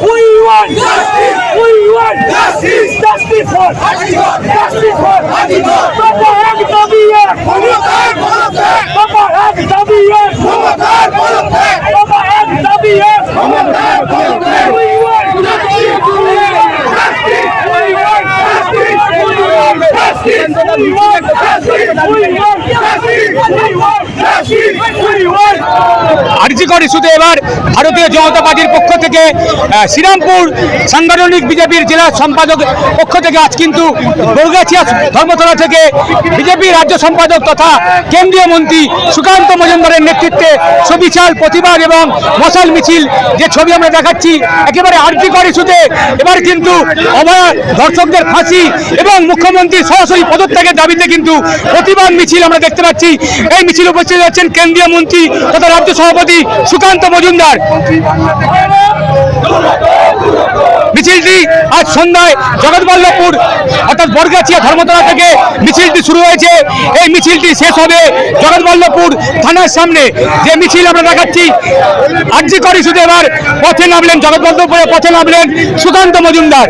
We want justice. We want justice. Justice for justice for বাবা এক দাবি এক বাবা এক দাবি এক বাবা এক দাবি এক We want justice. We want justice. We want justice. We want justice. We want justice. We want justice. We want আর্যিকর ইস্যুতে এবার ভারতীয় জনতা পার্টির পক্ষ থেকে শ্রীরামপুর সাংগঠনিক বিজেপির জেলা সম্পাদক পক্ষ থেকে আজ কিন্তু বর্গাছিয়া ধর্মতলা থেকে বিজেপি রাজ্য সম্পাদক তথা কেন্দ্রীয় মন্ত্রী সুকান্ত মজুমদারের নেতৃত্বে সুবিশাল প্রতিবাদ এবং মশাল মিছিল যে ছবি আমরা দেখাচ্ছি, একেবারে আর্যিকর ইস্যুতে এবার কিন্তু অভয়া ধর্ষকদের ফাঁসি এবং মুখ্যমন্ত্রী সরাসরি পদত্যাগের দাবিতে কিন্তু প্রতিবাদ মিছিল আমরা দেখতে পাচ্ছি। এই মিছিল উপস্থিত আছেন কেন্দ্রীয় মন্ত্রী তথা রাজ্য সভাপতি সুকান্ত মজুমদার। মিছিলটি আজ সন্ধ্যায় জগৎবল্লভপুর অর্থাৎ বরগাছিয়া ধর্মতলা থেকে মিছিলটি শুরু হয়েছে এই মিছিলটি শেষ হবে জগৎবল্লভপুর থানার সামনে যে মিছিল আমরা দেখাচ্ছি আর্জি করি শুধু এবার পথে নামলেন জগৎবল্লভপুরে পথে নামলেন সুকান্ত মজুমদার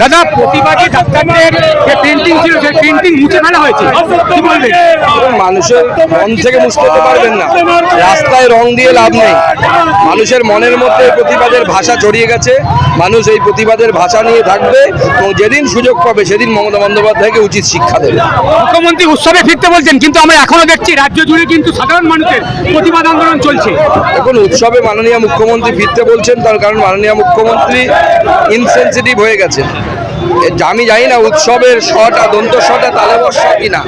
দাদা প্রতিবাদী ডাক্তারদের যে প্রিন্টিং ছিল সেই প্রিন্টিং মুছে ফেলা হয়েছে। কি বলবেন? মানুষের মন থেকে মুছতে পারবেন না। রাস্তায় রং দিয়ে লাভ নেই। মানুষের মনের মধ্যে প্রতিবাদের ভাষা ছড়িয়ে গেছে। মানুষ এই প্রতিবাদের ভাষা নিয়ে থাকবে এবং যেদিন সুযোগ পাবে সেদিন মমতা বন্দ্যোপাধ্যায়কে উচিত শিক্ষা দেবে। মুখ্যমন্ত্রী উৎসবে ফিরতে বলছেন কিন্তু আমরা এখনও দেখছি রাজ্য জুড়ে কিন্তু সাধারণ মানুষের প্রতিবাদ আন্দোলন চলছে। এখন উৎসবে মাননীয় মুখ্যমন্ত্রী ফিরতে বলছেন তার কারণ মাননীয় মুখ্যমন্ত্রী ইনসেন্সিটিভ হয়ে গেছে আমি জানি না উৎসবের শটা দন্ত শটা তালে বর্ষা কিনা।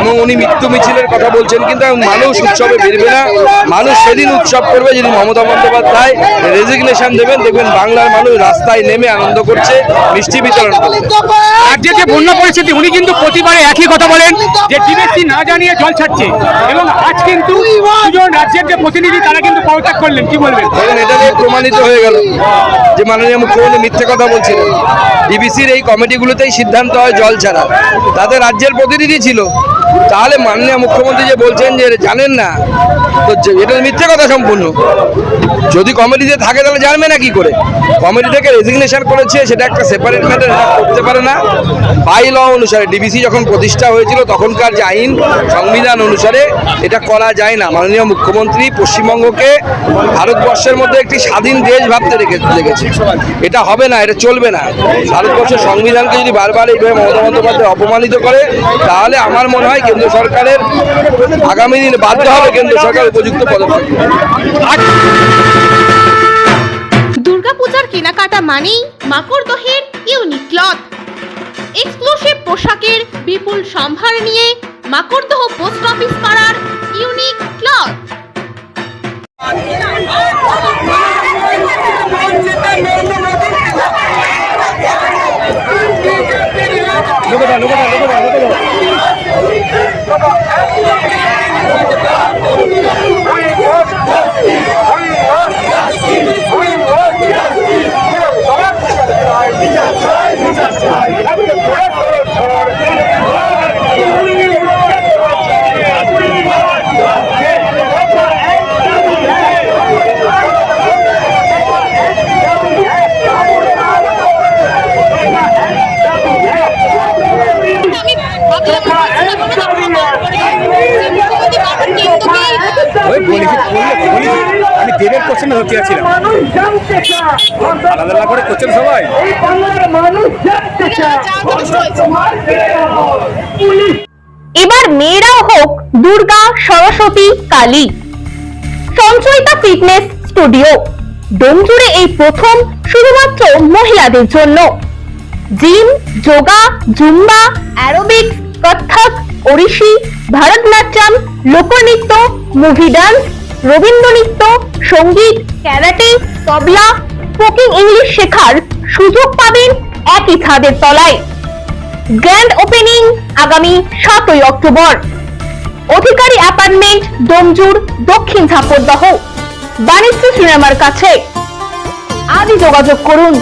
এবং উনি মৃত্যু মিছিলের কথা বলছেন কিন্তু মানুষ উৎসবে ফিরবে না। মানুষ সেদিন উৎসব করবে যদি মমতা বন্দ্যোপাধ্যায়। রেজিগনেশন দেবেন দেখবেন বাংলার মানুষ রাস্তায় নেমে আনন্দ করছে মিষ্টি বিতরণ করছে। রাজ্যের যে বন্যা পরিস্থিতি উনি কিন্তু প্রতিবারে একই কথা বলেন যে টিএসসি না জানিয়ে জল ছাড়ছে। এবং আজ কিন্তু দুজন রাজ্যের যে প্রতিনিধি তারা কিন্তু পদত্যাগ করলেন। কি বলবেন? এটা প্রমাণিত হয়ে গেল যে মাননীয় মুখ্যমন্ত্রী মিথ্যে কথা বলছিলেন। ডিবিসির এই কমিটিগুলোতেই সিদ্ধান্ত হয় জল ছাড়া। তাদের রাজ্যের প্রতিনিধি ছিল তাহলে মাননীয় মুখ্যমন্ত্রী যে বলছেন যে জানেন না, তো এটা মিথ্যে কথা সম্পূর্ণ। যদি কমিটিতে থাকে তাহলে জানবে না কি করে? কমিটি থেকে রেজিগনেশন করেছে, সেটা একটা সেপারেট ম্যাটার করতে পারে না। বাই ল অনুসারে ডিবিসি যখন প্রতিষ্ঠা হয়েছিল, তখনকার যে আইন, সংবিধান অনুসারে এটা করা যায় না। মাননীয় মুখ্যমন্ত্রী পশ্চিমবঙ্গকে ভারতবর্ষের মধ্যে একটি স্বাধীন দেশ ভাবতে রেখে রেখেছে এটা হবে না, এটা চলবে না। ভারতবর্ষের সংবিধানকে যদি বারবার এইভাবে মমতা বন্দ্যোপাধ্যায় অপমানিত করে, তাহলে আমার মনে হয় কেন্দ্র সরকারের আগামী দিনে বাধ্য হবে কেন্দ্র সরকার উপযুক্ত পদক্ষেপ। দুর্গাপূজার কেনাকাটা মানেই মাকড়দহের ইউনিক ক্লথ। এক্সক্লুসিভ পোশাকের বিপুল সম্ভার নিয়ে মাকড়দহ পোস্ট অফিস পাড়ার unique cloth. I'm going to আমি দেবের কোশ্চেন হতে যাচ্ছিলাম। আলাদা আলাদা করে কোশ্চেন সবাই। এবার মেয়েরাও হোক Durga, Saraswati, Kali. Sanchayita fitness studio. ডোমজুড়ে এই প্রথম শুধুমাত্র মহিলাদের জন্য। Gym, yoga, zumba, aerobics Kathak Odissi, Bharatanatyam, লোকনৃত্য, মুভি ডান্স রবীন্দ্র নৃত্য সংগীত, ক্যারাটে, তবলা, স্পোকিং ইংলিশ শেখার সুযোগ পাবেন একই ছাদের তলায়। গ্র্যান্ড ওপেনিং আগামী সাতই অক্টোবর। অধিকারী অ্যাপার্টমেন্ট ডোমজুর দক্ষিণ ঝাপরদহ বাণিজ্য সিনেমার কাছে। আজই যোগাযোগ করুন।